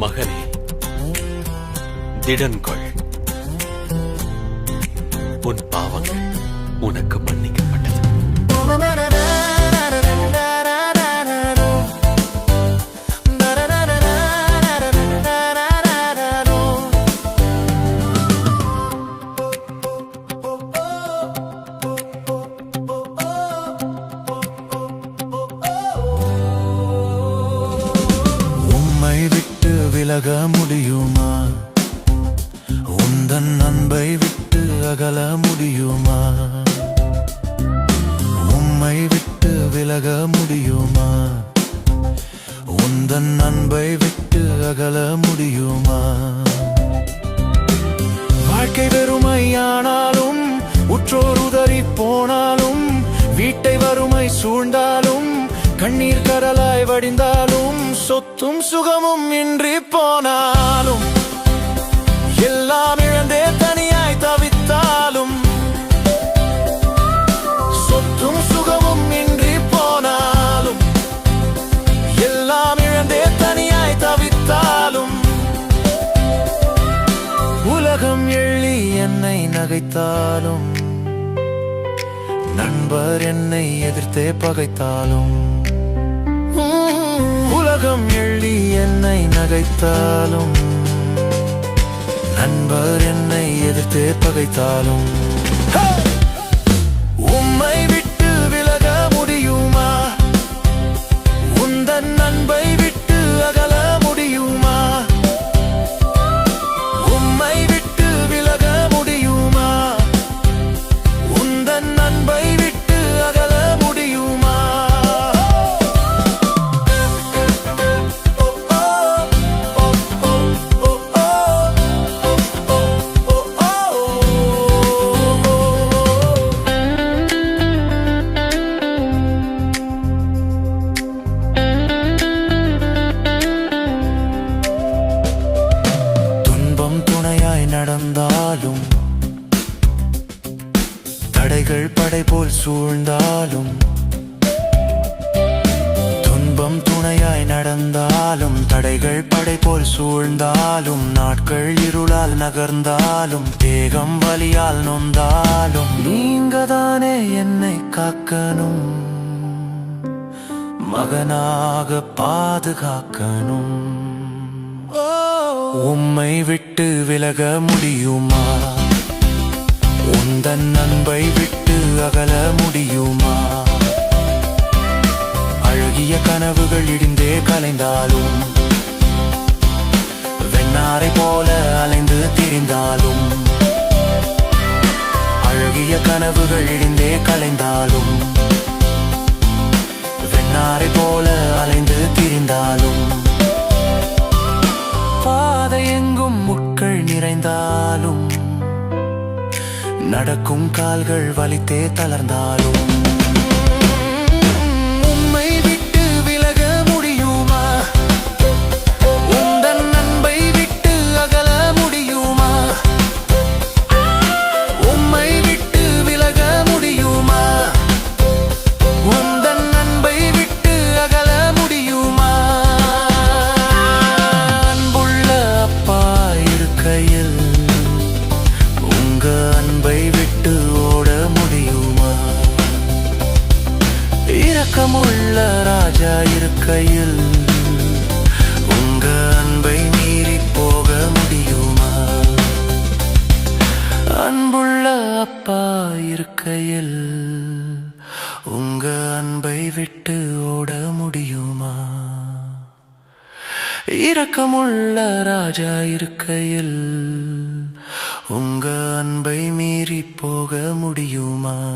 மகனே திடன்கொள். உன் பாவங்கள் உனக்கு மன்னிக்க விலக முடியுமா? உந்தன் அன்பை விட்டு அகல முடியுமா? உம்மை விட்டு விலக முடியுமா? உந்தன் அன்பை விட்டு அகல முடியுமா? வாழ்க்கை வெறுமையானாலும் உற்றோர் உதறி போனாலும் வீட்டை வறுமை சூழ்ந்தாலும் கண்ணீர் கடலாய் வடிந்தாலும் சொத்தும் சுகமும் இன்றி போனாலும் எல்லாம் இழந்தே தனியாய் தவித்தாலும் சொத்தும் சுகமும் இன்றி போனாலும் எல்லாம் இழந்தே தனியாய் தவித்தாலும் உலகம் எள்ளி என்னை நகைத்தாலும் நண்பர் என்னை எதிர்த்தே பகைத்தாலும். உலகம் எள்ளி என்னை நகைத்தாலும் நண்பர் என்னை எதிர்த்தே பகைத்தாலும். தடைகள் படை போல் சூழ்ந்தாலும் துன்பம் துணையாய் நடந்தாலும் தடைகள் படை போல் சூழ்ந்தாலும் நாட்கள் இருளால் நகர்ந்தாலும் தேகம் வலியால் நொந்தாலும் நீங்க தானே என்னை காக்கணும் மகனாக பாதுகாக்கணும். உம்மை விட்டு விலக முடியுமா? உந்தன் அன்பை விட்டு அகல முடியுமா? அழகிய கனவுகள் இடிந்தே கலைந்தாலும் வெண்ணாரை போல அலைந்து திரிந்தாலும் அழகிய கனவுகள் இடிந்தே கலைந்தாலும் நடக்கும் கால்கள் வலித்தே தளர்ந்தாலும் உள்ள ராஜா இருக்கையில் உங்க அன்பை மீறி போக முடியுமா? அன்புள்ள அப்பா இருக்கையில் உங்க அன்பை விட்டு ஓட முடியுமா? இரக்கமுள்ள ராஜா இருக்கையில் உங்க அன்பை மீறி போக முடியுமா?